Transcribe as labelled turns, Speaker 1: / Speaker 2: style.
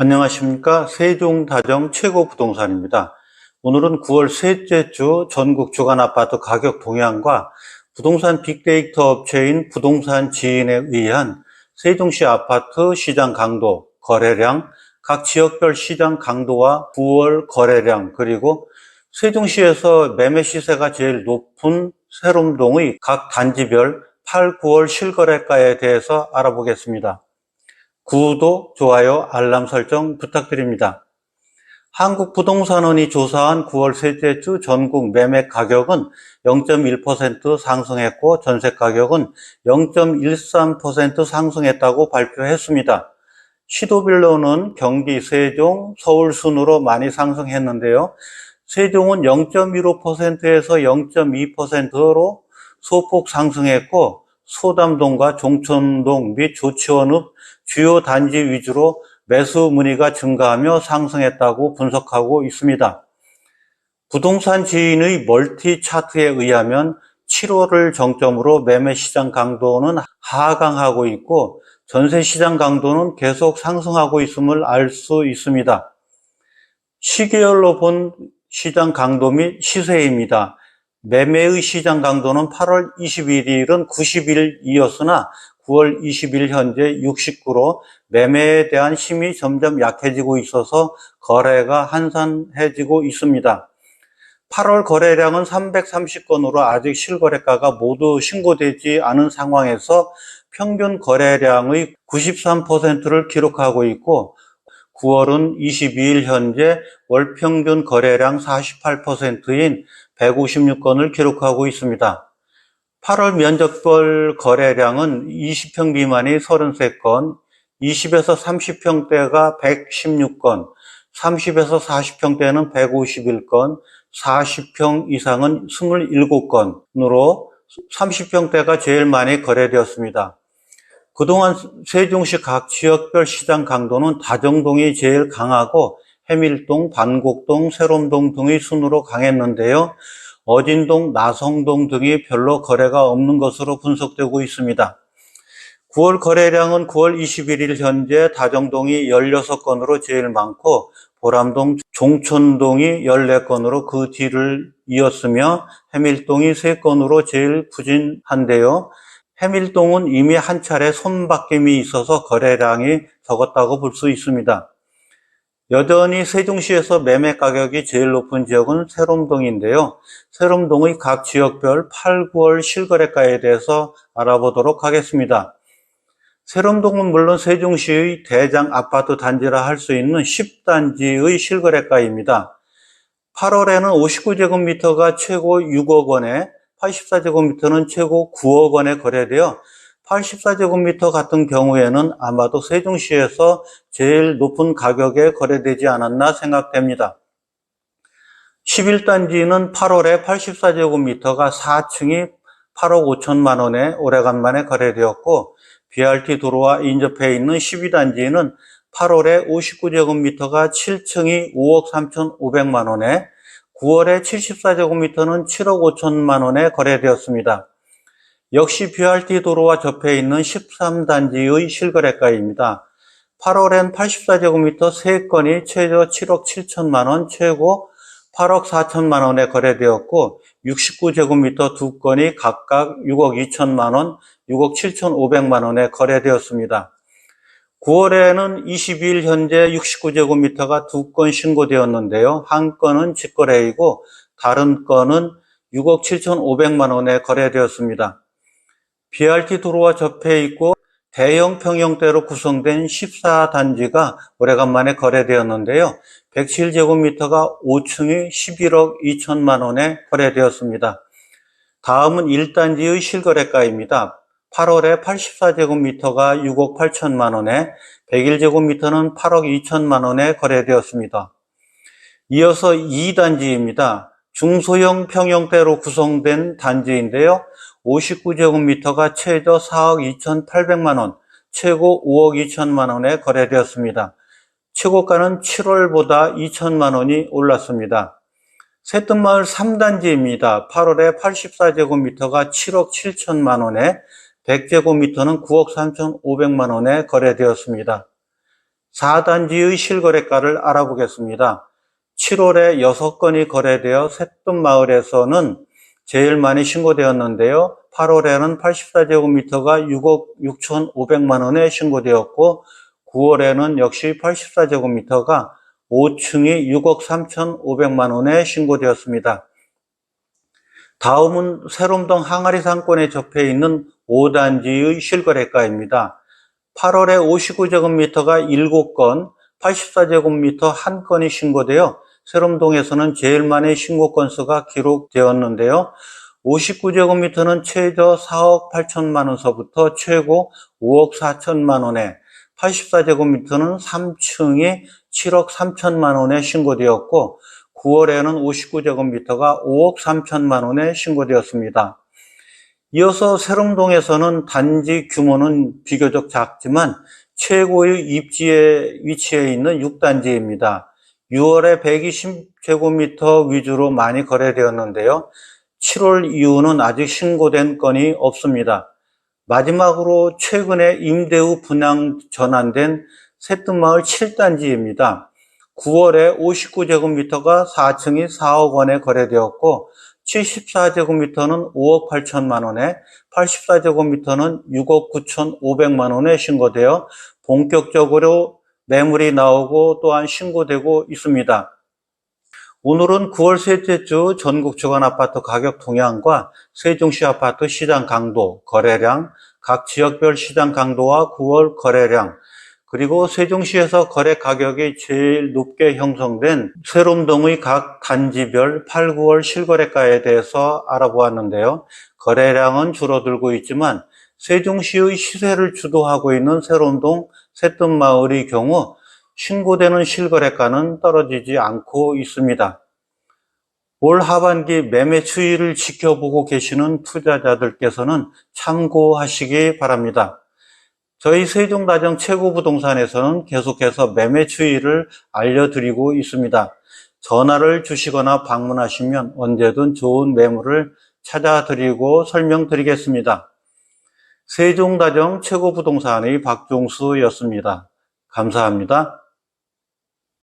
Speaker 1: 안녕하십니까. 세종다정 최고 부동산입니다. 오늘은 9월 셋째 주 전국 주간 아파트 가격 동향과 부동산 빅데이터 업체인 부동산 지인에 의한 세종시 아파트 시장 강도, 거래량, 각 지역별 시장 강도와 9월 거래량, 그리고 세종시에서 매매 시세가 제일 높은 세롬동의 각 단지별 8, 9월 실거래가에 대해서 알아보겠습니다. 구독, 좋아요, 알람 설정 부탁드립니다. 한국부동산원이 조사한 9월 셋째 주 전국 매매 가격은 0.1% 상승했고 전세 가격은 0.13% 상승했다고 발표했습니다. 시도별로는 경기 세종, 서울 순으로 많이 상승했는데요. 세종은 0.15%에서 0.2%로 소폭 상승했고 소담동과 종천동 및 조치원읍 주요 단지 위주로 매수 문의가 증가하며 상승했다고 분석하고 있습니다. 부동산 지인의 멀티 차트에 의하면 7월을 정점으로 매매 시장 강도는 하강하고 있고 전세 시장 강도는 계속 상승하고 있음을 알 수 있습니다. 시계열로 본 시장 강도 및 시세입니다. 매매의 시장 강도는 8월 21일은 90일이었으나 9월 20일 현재 69로 매매에 대한 힘이 점점 약해지고 있어서 거래가 한산해지고 있습니다. 8월 거래량은 330건으로 아직 실거래가가 모두 신고되지 않은 상황에서 평균 거래량의 93%를 기록하고 있고 9월은 22일 현재 월 평균 거래량 48%인 156건을 기록하고 있습니다. 8월 면적별 거래량은 20평 미만이 33건, 20에서 30평대가 116건, 30에서 40평대는 151건, 40평 이상은 27건으로 30평대가 제일 많이 거래되었습니다. 그동안 세종시 각 지역별 시장 강도는 다정동이 제일 강하고 해밀동, 반곡동, 세롬동 등의 순으로 강했는데요. 어진동, 나성동 등이 별로 거래가 없는 것으로 분석되고 있습니다. 9월 거래량은 9월 21일 현재 다정동이 16건으로 제일 많고 보람동, 종촌동이 14건으로 그 뒤를 이었으며 해밀동이 3건으로 제일 부진한데요. 해밀동은 이미 한 차례 손바뀜이 있어서 거래량이 적었다고 볼 수 있습니다. 여전히 세종시에서 매매 가격이 제일 높은 지역은 세롬동인데요. 세롬동의 각 지역별 8, 9월 실거래가에 대해서 알아보도록 하겠습니다. 세롬동은 물론 세종시의 대장 아파트 단지라 할 수 있는 10단지의 실거래가입니다. 8월에는 59제곱미터가 최고 6억 원에 84제곱미터는 최고 9억 원에 거래되어 84제곱미터 같은 경우에는 아마도 세종시에서 제일 높은 가격에 거래되지 않았나 생각됩니다. 11단지는 8월에 84제곱미터가 4층이 8억 5천만 원에 오래간만에 거래되었고 BRT 도로와 인접해 있는 12단지는 8월에 59제곱미터가 7층이 5억 3천 5백만 원에 9월에 74제곱미터는 7억 5천만 원에 거래되었습니다. 역시 BRT 도로와 접해 있는 13단지의 실거래가입니다. 8월엔 84제곱미터 3건이 최저 7억 7천만 원, 최고 8억 4천만 원에 거래되었고 69제곱미터 2건이 각각 6억 2천만 원, 6억 7천 5백만 원에 거래되었습니다. 9월에는 22일 현재 69제곱미터가 2건 신고되었는데요. 한 건은 직거래이고 다른 건은 6억 7천 5백만 원에 거래되었습니다. BRT 도로와 접해 있고 대형 평형대로 구성된 14단지가 오래간만에 거래되었는데요. 107제곱미터가 5층이 11억 2천만 원에 거래되었습니다. 다음은 1단지의 실거래가입니다. 8월에 84제곱미터가 6억 8천만 원에 101제곱미터는 8억 2천만 원에 거래되었습니다. 이어서 2단지입니다. 중소형 평형대로 구성된 단지인데요. 59제곱미터가 최저 4억 2,800만 원, 최고 5억 2천만 원에 거래되었습니다. 최고가는 7월보다 2천만 원이 올랐습니다. 새뜸마을 3단지입니다. 8월에 84제곱미터가 7억 7천만 원에 100제곱미터는 9억 3천5백만 원에 거래되었습니다. 4단지의 실거래가를 알아보겠습니다. 7월에 6건이 거래되어 새뜸마을에서는 제일 많이 신고되었는데요. 8월에는 84제곱미터가 6억 6,500만 원에 신고되었고 9월에는 역시 84제곱미터가 5층이 6억 3,500만 원에 신고되었습니다. 다음은 새롬동 항아리 상권에 접해 있는 5단지의 실거래가입니다. 8월에 59제곱미터가 7건, 84제곱미터 1건이 신고되어 새롬동에서는 제일 많이 신고 건수가 기록되었는데요. 59제곱미터는 최저 4억 8천만 원서부터 최고 5억 4천만 원에, 84제곱미터는 3층이 7억 3천만 원에 신고되었고 9월에는 59제곱미터가 5억 3천만 원에 신고되었습니다. 이어서 새롬동에서는 단지 규모는 비교적 작지만 최고의 입지에 위치해 있는 6단지입니다. 6월에 120제곱미터 위주로 많이 거래되었는데요. 7월 이후는 아직 신고된 건이 없습니다. 마지막으로 최근에 임대 후 분양 전환된 새뜸마을 7단지입니다. 9월에 59제곱미터가 4층이 4억 원에 거래되었고 74제곱미터는 5억 8천만 원에 84제곱미터는 6억 9천 5백만 원에 신고되어 본격적으로 매물이 나오고 또한 신고되고 있습니다. 오늘은 9월 셋째 주 전국 주간 아파트 가격 동향과 세종시 아파트 시장 강도, 거래량, 각 지역별 시장 강도와 9월 거래량, 그리고 세종시에서 거래 가격이 제일 높게 형성된 세롬동의 각 단지별 8, 9월 실거래가에 대해서 알아보았는데요. 거래량은 줄어들고 있지만 세종시의 시세를 주도하고 있는 세롬동 새뜸마을의 경우 신고되는 실거래가는 떨어지지 않고 있습니다. 올 하반기 매매 추이를 지켜보고 계시는 투자자들께서는 참고하시기 바랍니다. 저희 세종다정 최고부동산에서는 계속해서 매매 추이를 알려드리고 있습니다. 전화를 주시거나 방문하시면 언제든 좋은 매물을 찾아드리고 설명드리겠습니다. 세종다정 최고부동산의 박종수였습니다. 감사합니다.